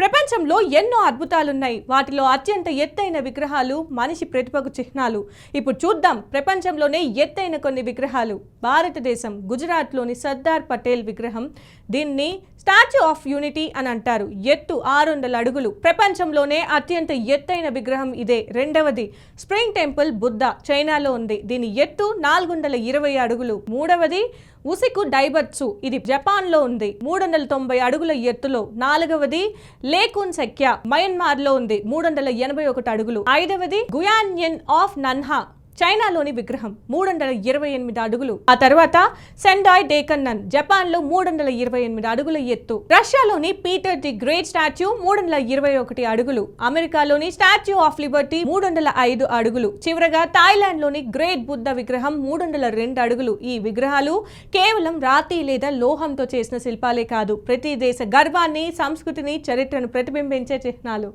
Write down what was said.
ప్రపంచంలో ఎన్నో అద్భుతాలున్నాయి. వాటిలో అత్యంత ఎత్తైన విగ్రహాలు మనిషి ప్రతిభకు చిహ్నాలు. ఇప్పుడు చూద్దాం ప్రపంచంలోనే ఎత్తైన కొన్ని విగ్రహాలు. భారతదేశం గుజరాత్లోని సర్దార్ పటేల్ విగ్రహం. దీన్ని స్టాచ్యూ ఆఫ్ యూనిటీ అని అంటారు. ఎత్తు ఆరు వందల అడుగులు. ప్రపంచంలోనే అత్యంత ఎత్తైన విగ్రహం ఇదే. రెండవది స్ప్రింగ్ టెంపుల్ బుద్ధ. చైనాలో ఉంది. దీని ఎత్తు నాలుగు వందల ఇరవై అడుగులు. మూడవది ఉసికు డైబర్సు ఇది జపాన్లో ఉంది. మూడు వందల తొంభై అడుగుల ఎత్తులో. నాలుగవది లేకున్ సెక్యా మయన్మార్లో ఉంది మూడు వందల ఎనభై ఒకటి అడుగులు. ఐదవది గుయాన్యన్ ఆఫ్ నన్హా. చైనాలోని విగ్రహం మూడు వందల ఇరవై ఎనిమిది అడుగులు. ఆ తర్వాత సెండాయ్ డేకన్నన్ జపాన్లో మూడు వందల ఇరవై ఎనిమిది అడుగుల ఎత్తు. రష్యాలోని పీటర్ ది గ్రేట్ స్టాచ్యూ మూడు వందల ఇరవై ఒకటి అడుగులు. అమెరికాలోని స్టాచ్యూ ఆఫ్ లిబర్టీ మూడు వందల ఐదు అడుగులు. చివరగా థాయిలాండ్లోని గ్రేట్ బుద్ధ విగ్రహం మూడు వందల రెండు అడుగులు. ఈ విగ్రహాలు కేవలం రాతి లేదా లోహంతో చేసిన శిల్పాలే కాదు ప్రతి దేశ గర్వాన్ని సంస్కృతిని చరిత్రను ప్రతిబింబించే చిహ్నాలు.